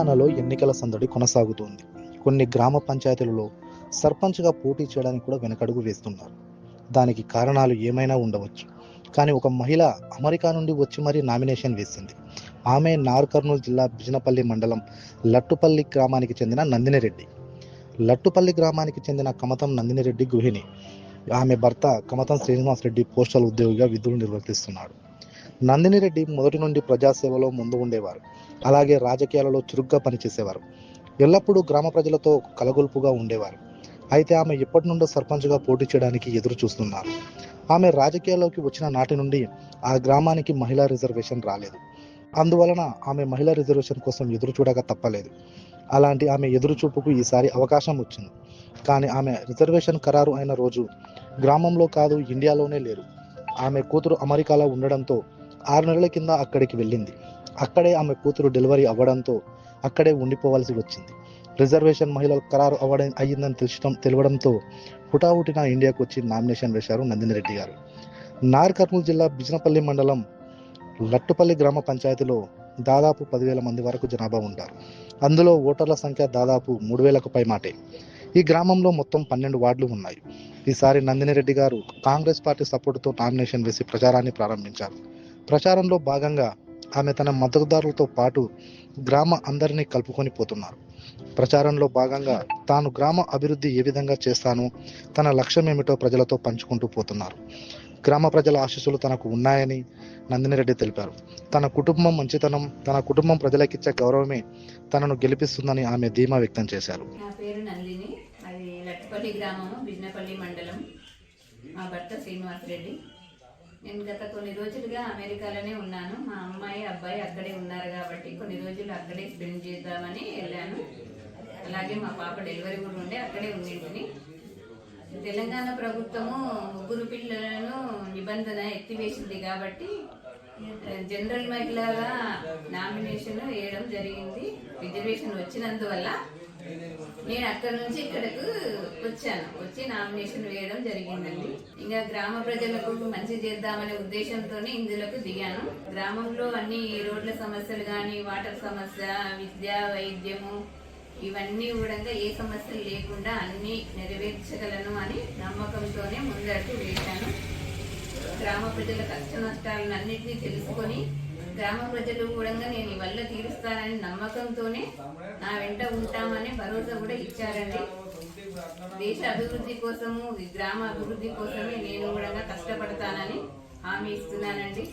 తెలంగాణలో ఎన్నికల సందడి కొనసాగుతోంది. కొన్ని గ్రామ పంచాయతీలలో సర్పంచ్గా పోటీ చేయడానికి కూడా వెనకడుగు వేస్తున్నారు. దానికి కారణాలు ఏమైనా ఉండవచ్చు. కానీ ఒక మహిళ అమెరికా నుండి వచ్చి మరీ నామినేషన్ వేసింది. ఆమె నార్ కర్నూలు జిల్లా బిజినపల్లి మండలం లట్టుపల్లి గ్రామానికి చెందిన నందినిరెడ్డి. లట్టుపల్లి గ్రామానికి చెందిన కమతం నందినిరెడ్డి గృహిణి. ఆమె భర్త కమతం శ్రీనివాస్ రెడ్డి పోస్టల్ ఉద్యోగిగా విధులు నిర్వర్తిస్తున్నాడు. నందినిరెడ్డి మొదటి నుండి ప్రజాసేవలో ముందు ఉండేవారు. అలాగే రాజకీయాలలో చురుగ్గా పనిచేసేవారు. ఎల్లప్పుడూ గ్రామ ప్రజలతో కలగొల్పుగా ఉండేవారు. అయితే ఆమె ఎప్పటి నుండో సర్పంచ్గా పోటీ చేయడానికి ఎదురు చూస్తున్నారు. ఆమె రాజకీయాల్లోకి వచ్చిన నాటి నుండి ఆ గ్రామానికి మహిళా రిజర్వేషన్ రాలేదు. అందువలన ఆమె మహిళా రిజర్వేషన్ కోసం ఎదురు చూడక తప్పలేదు. అలాంటి ఆమె ఎదురు చూపుకు ఈసారి అవకాశం వచ్చింది. కానీ ఆమె రిజర్వేషన్ ఖరారు అయిన రోజు గ్రామంలో కాదు ఇండియాలోనే లేరు. ఆమె కూతురు అమెరికాలో ఉండడంతో ఆరు నెలల కింద అక్కడికి వెళ్ళింది. అక్కడే ఆమె కూతురు డెలివరీ అవ్వడంతో అక్కడే ఉండిపోవాల్సి వచ్చింది. రిజర్వేషన్ మహిళలు ఖరారు అవ్వడం అయ్యిందని తెలియడం తెలియడంతో హుటాహుటిన ఇండియాకు వచ్చి నామినేషన్ వేశారు నందినిరెడ్డి గారు. నార్ కర్నూలు జిల్లా బిజినపల్లి మండలం లట్టుపల్లి గ్రామ పంచాయతీలో దాదాపు పదివేల మంది వరకు జనాభా ఉంటారు అందులో ఓటర్ల సంఖ్య దాదాపు మూడు వేలకు పై మాటే. ఈ గ్రామంలో మొత్తం పన్నెండు వార్డులు ఉన్నాయి. ఈసారి నందినిరెడ్డి గారు కాంగ్రెస్ పార్టీ సపోర్టుతో నామినేషన్ వేసి ప్రచారాన్ని ప్రారంభించారు. ప్రచారంలో భాగంగా ఆమె తన మద్దతుదారులతో పాటు గ్రామ అందరినీ కలుపుకొని పోతున్నారు. ప్రచారంలో భాగంగా తాను గ్రామ అభివృద్ధి ఏ విధంగా చేస్తానో తన లక్ష్యం ఏమిటో ప్రజలతో పంచుకుంటూ పోతున్నారు. గ్రామ ప్రజల ఆశీస్సులు తనకు ఉన్నాయని నందినిరెడ్డి తెలిపారు. తన కుటుంబం మంచితనం తన కుటుంబం ప్రజలకిచ్చే గౌరవమే తనను గెలిపిస్తుందని ఆమె ధీమా వ్యక్తం చేశారు. నా పేరు నందిని. అది లట్టిపల్లి గ్రామము బిజినపల్లి మండలం. మా భర్త శ్రీనివాస్ రెడ్డి. నేను గత కొన్ని రోజులుగా అమెరికాలోనే ఉన్నాను. మా అమ్మాయి అబ్బాయి అక్కడే ఉన్నారు కాబట్టి కొన్ని రోజులు అక్కడే స్పెండ్ చేద్దామని వెళ్ళాను. అలాగే మా పాప డెలివరీ కూడా ఉండే అక్కడే ఉండింటిని. తెలంగాణ ప్రభుత్వము ముగ్గురు పిల్లలను నిబంధన ఎత్తివేసింది కాబట్టి జనరల్ మహిళల నామినేషన్ వేయడం జరిగింది. రిజర్వేషన్ వచ్చినందువల్ల నేను అక్కడ నుంచి ఇక్కడకు వచ్చాను. వచ్చి నామినేషన్ వేయడం జరిగిందండి. ఇంకా గ్రామ ప్రజలకు మంచి చేద్దామనే ఉద్దేశంతోనే ఇందులోకి దిగాను. గ్రామంలో అన్ని రోడ్ల సమస్యలు కానీ వాటర్ సమస్య విద్య వైద్యము ఇవన్నీ కూడా ఏ సమస్యలు లేకుండా అన్ని నెరవేర్చగలను అని నమ్మకంతోనే ముందడుగు వేశాను. గ్రామ ప్రజల కష్ట నష్టాలను అన్నింటినీ తెలుసుకొని గ్రామ ప్రజలు కూడా నేను వల్ల తీరుస్తానని నమ్మకంతోనే నా వెంట ఉంటామని భరోసా కూడా ఇచ్చారండి. దేశ అభివృద్ధి కోసము గ్రామ అభివృద్ధి కోసమే నేను కూడా కష్టపడతానని హామీ ఇస్తున్నానండి.